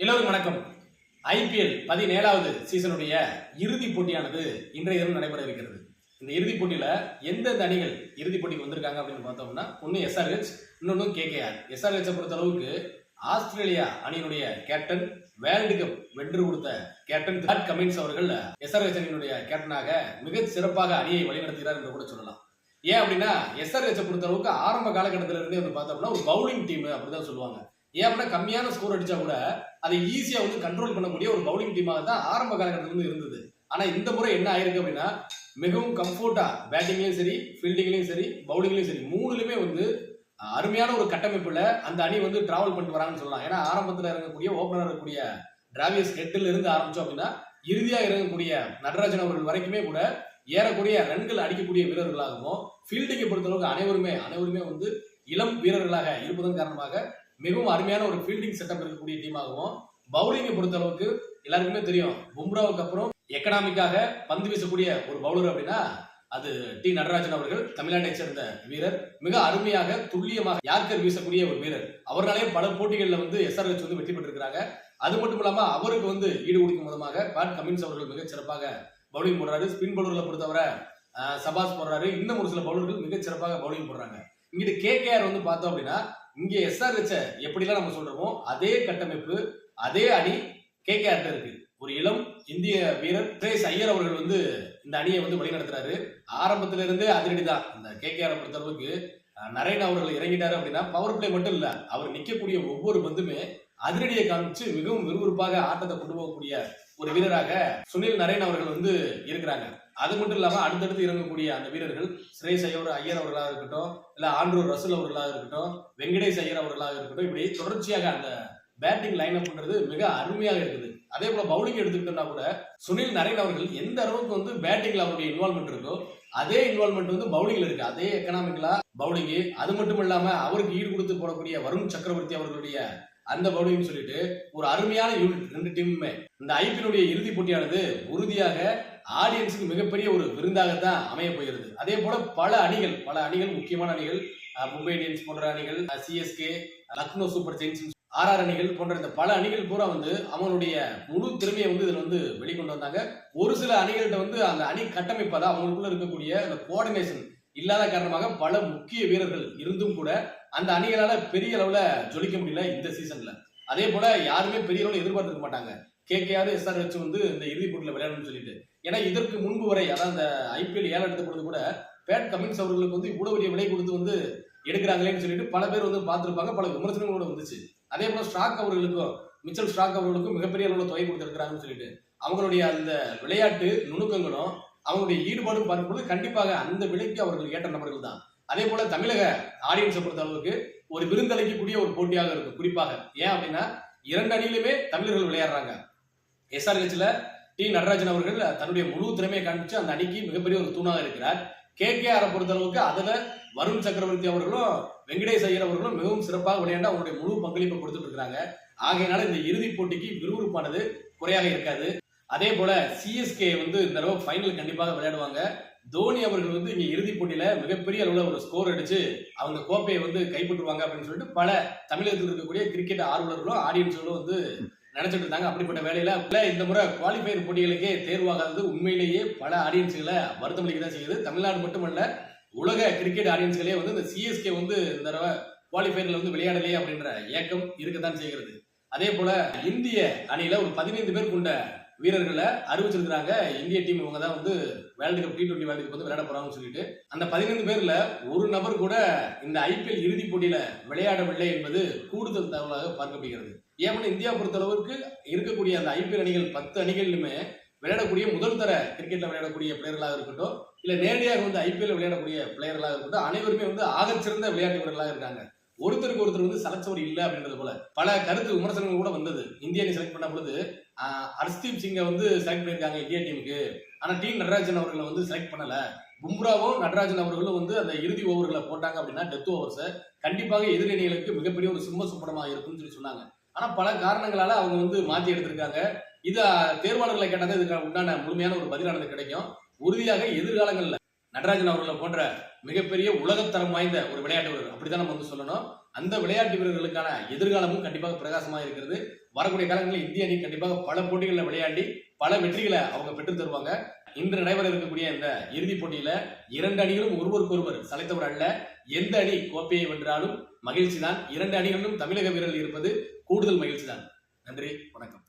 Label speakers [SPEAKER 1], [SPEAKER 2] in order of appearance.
[SPEAKER 1] எல்லோரும் வணக்கம். ஐபிஎல் பதினேழாவது சீசனுடைய இறுதிப் போட்டியானது இன்றைய தினம் நடைபெற இருக்கிறது. இந்த இறுதிப் போட்டியில எந்தெந்த அணிகள் இறுதிப் போட்டிக்கு வந்திருக்காங்க அப்படின்னு பார்த்தோம்னா ஒன்று எஸ்ஆர்ஹெச் இன்னொன்று கேகேஆர் எஸ்ஆர்ஹெச்சை பொறுத்த அளவுக்கு ஆஸ்திரேலியா அணியினுடைய கேப்டன் வேர்ல்டு கப் வென்று கொடுத்த கேப்டன் பேட் கமின்ஸ் அவர்கள் எஸ்ஆர்ஹெச் அணியினுடைய கேப்டனாக மிக சிறப்பாக அணியை வழிநடத்துகிறார் என்று கூட சொல்லலாம். ஏன் அப்படின்னா எஸ்ஆர்ஹெச்சை பொறுத்த அளவுக்கு ஆரம்ப காலகட்டத்திலிருந்தே வந்து பார்த்தோம்னா ஒரு பவுலிங் டீம் அப்படிதான் சொல்லுவாங்க. ஏன் அப்படின்னா கம்மியான ஸ்கோர் அடிச்சா கூட அதை ஈஸியா வந்து கண்ட்ரோல் பண்ணக்கூடிய ஒரு பவுலிங் டீமாக தான் ஆரம்ப காலகட்டத்துல இருந்து இருந்தது. ஆனா இந்த முறை என்ன ஆயிருக்கு அப்படின்னா மிகவும் கம்ஃபர்ட்டா பேட்டிங்லயும் சரி ஃபீல்டிங்லயும் சரி பவுலிங்லயும் சரி மூணுலயுமே வந்து அருமையான ஒரு கட்டமைப்புல அந்த அணி வந்து டிராவல் பண்ணிட்டு வராங்கன்னு சொல்லலாம். ஏன்னா ஆரம்பத்துல இறங்கக்கூடிய ஓபனர் இருக்கக்கூடிய டிராவியஸ் ஹெட்டில் இருந்து ஆரம்பிச்சோம் அப்படின்னா இறுதியா இறங்கக்கூடிய நடராஜன் அவர்கள் வரைக்குமே கூட ஏறக்கூடிய ரன்கள் அடிக்கக்கூடிய வீரர்களாகவும் ஃபீல்டிங்கை பொறுத்தளவுக்கு அனைவருமே அனைவருமே வந்து இளம் வீரர்களாக இருப்பதன் காரணமாக மிகவும் அருமையான ஒரு ஃபீல்டிங் செட்டப் இருக்கக்கூடிய டீமாகவும் பவுலிங்கை பொறுத்தளவுக்கு எல்லாருக்குமே தெரியும். பும்ராவுக்கு அப்புறம் எக்கனாமிக்காக பந்து வீசக்கூடிய ஒரு பவுலர் அப்படின்னா அது டி. நடராஜன் அவர்கள் தமிழ்நாட்டை சேர்ந்த வீரர். மிக அருமையாக துல்லியமாக யார்கர் வீசக்கூடிய ஒரு வீரர். அவர்களாலே பல போட்டிகளில் வந்து எஸ்ஆர்ஹெச் வந்து வெற்றி பெற்றிருக்கிறாங்க. அது மட்டும் இல்லாம அவருக்கு வந்து ஈடு கொடுக்கும் விதமாக பேட் கமின்ஸ் அவர்கள் மிக சிறப்பாக பவுலிங் போடுறாரு. ஸ்பின் பவுலர்களை பொறுத்தவரை சபாஸ் போடுறாரு. இன்னும் ஒரு சில பவுலர்கள் மிக சிறப்பாக பவுலிங் போடுறாங்க. இங்கிட்டு கேகேஆர் வந்து பார்த்தோம் அப்படின்னா இங்க எஸ்ஆர்ஹெச் எப்படிலாம் நம்ம சொல்றோமோ அதே கட்டமைப்பு அதே அணி கேகேஆர்ட்ட இருக்கு. ஒரு இளம் இந்திய வீரர் பிரேஸ் ஐயர் அவர்கள் வந்து இந்த அணியை வந்து வழிநடத்துறாரு. ஆரம்பத்துல இருந்தே அதிரடி தான். இந்த கேகேஆர் பொறுத்த அளவுக்கு நரேன் அவர்கள் இறங்கிட்டாரு அப்படின்னா பவர் பிளே மட்டும் இல்ல அவர் நிக்கக்கூடிய ஒவ்வொரு பந்துமே அதிரடியை காமிச்சு மிகவும் விறுவிறுப்பாக ஆட்டத்தை கொண்டு போகக்கூடிய ஒரு வீரராக சுனில் நரேன் அவர்கள் வந்து இருக்கிறாங்க. அது மட்டும் இல்லாம அடுத்தடுத்து இறங்கக்கூடிய அந்த வீரர்கள் ஸ்ரேஸ் ஐயர் ஐயர் அவர்களாக இருக்கட்டும் இல்ல ஆண்ட்ரூர் ரசூல் அவர்களாக இருக்கட்டும் வெங்கடேஷ் ஐயர் அவர்களாக இருக்கட்டும் இப்படி தொடர்ச்சியாக அந்த பேட்டிங் லைன் அப்ன்றது மிக அருமையாக இருக்குது. அதே போல பவுலிங் எடுத்துக்கிட்டோம்னா கூட சுனில் நரேன் அவர்கள் எந்த அளவுக்கு வந்து பேட்டிங்ல அவருடைய இன்வால்மெண்ட் இருக்கோ அதே இன்வால்மெண்ட் வந்து பவுலிங்ல இருக்கு. அதே எக்கனாமிக்கலா பவுலிங் அது மட்டும் இல்லாம அவருக்கு ஈடு கொடுத்து போடக்கூடிய வருண் சக்கரவர்த்தி அவர்களுடைய அந்த பவுலிங் சொல்லிட்டு ஒரு அருமையான யூனிட் ரெண்டு டீமுமே. இந்த ஐபிஎல்லுடைய இறுதிப் போட்டியானது உறுதியாக ஆடியன்ஸுக்கு மிகப்பெரிய ஒரு விருந்தாகத்தான் அமைய போகிறது. அதே போல பல அணிகள் பல அணிகள் முக்கியமான அணிகள் மும்பை இந்தியன்ஸ் போன்ற அணிகள் CSK Lucknow super giants RR அணிகள் போன்ற இந்த பல அணிகள் பூரா வந்து அவங்களுடைய முழு திறமையை வந்து இதுல வந்து வெளிக்கொண்டு வந்தாங்க. ஒரு சில அணிகள்கிட்ட வந்து அந்த அணி கட்டமைப்பு அதாவது அவங்களுக்குள்ள இருக்கக்கூடிய அந்த கோஆர்டினேஷன் இல்லாத காரணமாக பல முக்கிய வீரர்கள் இருந்தும் கூட அந்த அணிகளால பெரிய அளவுல ஜொலிக்க முடியல இந்த சீசன்ல அதே போல யாருமே பெரிய அளவுல எதிர்பார்த்துக்க மாட்டாங்க. கேகேஆர் வச்சு வந்து இந்த இறுதிப் போட்டியில் விளையாடணும்னு சொல்லிட்டு. ஏன்னா இதற்கு முன்பு வரை அதாவது அந்த ஐபிஎல் ஏழை எடுத்த பொழுது கூட பேட் கமின்ஸ் அவர்களுக்கு வந்து இவ்வளவு பெரிய விலை கொடுத்து வந்து எடுக்கிறாங்களேன்னு சொல்லிட்டு பல பேர் வந்து பார்த்துருப்பாங்க பல விமர்சனங்களோட வந்துச்சு. அதே போல ஸ்ட்ராக் அவர்களுக்கும் மிச்சல் ஸ்ட்ராக் அவர்களுக்கும் மிகப்பெரிய அளவுல தொகை கொடுத்துருக்கிறாங்கன்னு சொல்லிட்டு அவங்களுடைய அந்த விளையாட்டு நுணுக்கங்களும் அவங்களுடைய ஈடுபாடும் பார்க்கும்போது கண்டிப்பாக அந்த விலைக்கு அவர்கள் ஏற்ற நபர்கள் தான். அதே போல தமிழக ஆடியன்ஸை பொறுத்த அளவுக்கு ஒரு விருந்தளிக்கக்கூடிய ஒரு போட்டியாக இருக்கும். குறிப்பாக ஏன் அப்படின்னா இரண்டு அணியிலுமே தமிழர்கள் விளையாடுறாங்க. எஸ்ஆர்ஹெச்ல டி நடராஜன் அவர்கள் தன்னுடைய முழு திறமையை காண்பிச்சு அந்த அணிக்கு மிகப்பெரிய ஒரு தூணாக இருக்கிறார். கே கே ஆரை பொறுத்த அளவுக்கு அதுல வருண் சக்கரவர்த்தி அவர்களும் வெங்கடேஷ் ஐயர் அவர்களும் மிகவும் சிறப்பாக விளையாண்டு அவருடைய முழு பங்களிப்பை கொடுத்துட்டு இருக்காங்க ஆகையினால இந்த இறுதிப் போட்டிக்கு விறுவிறுப்பானது குறையாக இருக்காது. அதே போல சிஎஸ்கே வந்து இந்த தடவை ஃபைனல் கண்டிப்பாக விளையாடுவாங்க. தோனி அவர்கள் வந்து இங்க இறுதிப் போட்டியில மிகப்பெரிய அளவுல ஒரு ஸ்கோர் அடிச்சு அவங்க கோப்பையை வந்து கைப்பற்றுவாங்க அப்படின்னு சொல்லிட்டு பல தமிழகத்தில் இருக்கக்கூடிய கிரிக்கெட் ஆர்வலர்களும் ஆடியன்ஸ்களும் வந்து நினைச்சிட்டு இருந்தாங்க. அப்படிப்பட்ட வேலையில இந்த முறை குவாலிஃபயர் போட்டிகளுக்கே தேர்வாகாதது உண்மையிலேயே பல ஆடியன்ஸ்களை வருத்தமளிக்க தான் செய்யுது. தமிழ்நாடு மட்டுமல்ல உலக கிரிக்கெட் ஆடியன்ஸ்களே வந்து இந்த சிஎஸ்கே வந்து இந்த தடவை குவாலிஃபயர்ல வந்து விளையாடலையே அப்படின்ற ஏக்கம் இருக்கத்தான் செய்கிறது. அதே போல இந்திய அணியில ஒரு பதினைந்து பேர் கொண்ட வீரர்களை அறிவிச்சிருக்கிறாங்க. இந்திய டீம் இவங்க தான் வந்து world cup T twenty world cup வந்து விளையாட போறாங்கன்னு சொல்லிட்டு அந்த பதினைந்து பேர்ல ஒரு நபர் கூட இந்த ஐபிஎல் இறுதிப் போட்டியில விளையாடவில்லை என்பது கூடுதல் தகவலாக பார்க்கப்படுகிறது. ஏன்னா இந்தியா பொறுத்தளவுக்கு இருக்கக்கூடிய அந்த ஐபிஎல் அணிகள் பத்து அணிகளிலுமே விளையாடக்கூடிய முதல் தர கிரிக்கெட்ல விளையாடக்கூடிய பிளேயர்களாக இருக்கட்டும் இல்ல நேரடியாக வந்து ஐபிஎல் விளையாடக்கூடிய பிளேயர்களாக இருக்கட்டும் அனைவருமே வந்து ஆகச்சிறந்த விளையாட்டு வீரர்களாக இருக்காங்க. ஒருத்தருக்கு ஒருத்தர் வந்து சலச்சவர் இல்லை அப்படின்றது போல பல கருத்து விமர்சனங்கள் கூட வந்தது. இந்திய அணி செலக்ட் பண்ண பொழுது ஆஹ், சிங்கை வந்து செலக்ட் பண்ணியிருக்காங்க இந்தியா டீமுக்கு ஆனால் டி. நடராஜன் அவர்களை வந்து செலக்ட் பண்ணலை. பும்ராவும் நடராஜன் அவர்களும் வந்து அந்த இறுதி ஓவர்களை போட்டாங்க அப்படின்னா டெத் ஓவர்ஸை கண்டிப்பாக எதிரணிகளுக்கு மிகப்பெரிய ஒரு சிம்ம சுப்படமாக இருக்கும்னு சொல்லி சொன்னாங்க. ஆனால் பல காரணங்களால் அவங்க வந்து மாற்றி எடுத்திருக்காங்க. இது அஹ், தேர்வாளர்களை தான் இதுக்கு உண்டான முழுமையான ஒரு பதிலானது கிடைக்கும். உறுதியாக எதிர்காலங்களில் நடராஜன் அவர்களை போன்ற மிகப்பெரிய உலகத்தரம் வாய்ந்த ஒரு விளையாட்டு வீரர் அப்படிதான் நம்ம வந்து சொல்லணும். அந்த விளையாட்டு வீரர்களுக்கான எதிர்காலமும் கண்டிப்பாக பிரகாசமாக இருக்கிறது. வரக்கூடிய காலங்களில் இந்திய அணி கண்டிப்பாக பல போட்டிகளில் விளையாடி பல வெற்றிகளை அவங்க பெற்று தருவாங்க. இன்று நடைபெற இருக்கக்கூடிய இந்த இறுதிப் போட்டியில இரண்டு அணிகளும் ஒருவருக்கொருவர் சளைத்தவர் அல்ல. எந்த அணி கோப்பையை வென்றாலும் மகிழ்ச்சி தான் இரண்டு அணிகளிலும் தமிழக வீரர்கள் இருப்பது கூடுதல் மகிழ்ச்சி தான் நன்றி வணக்கம்.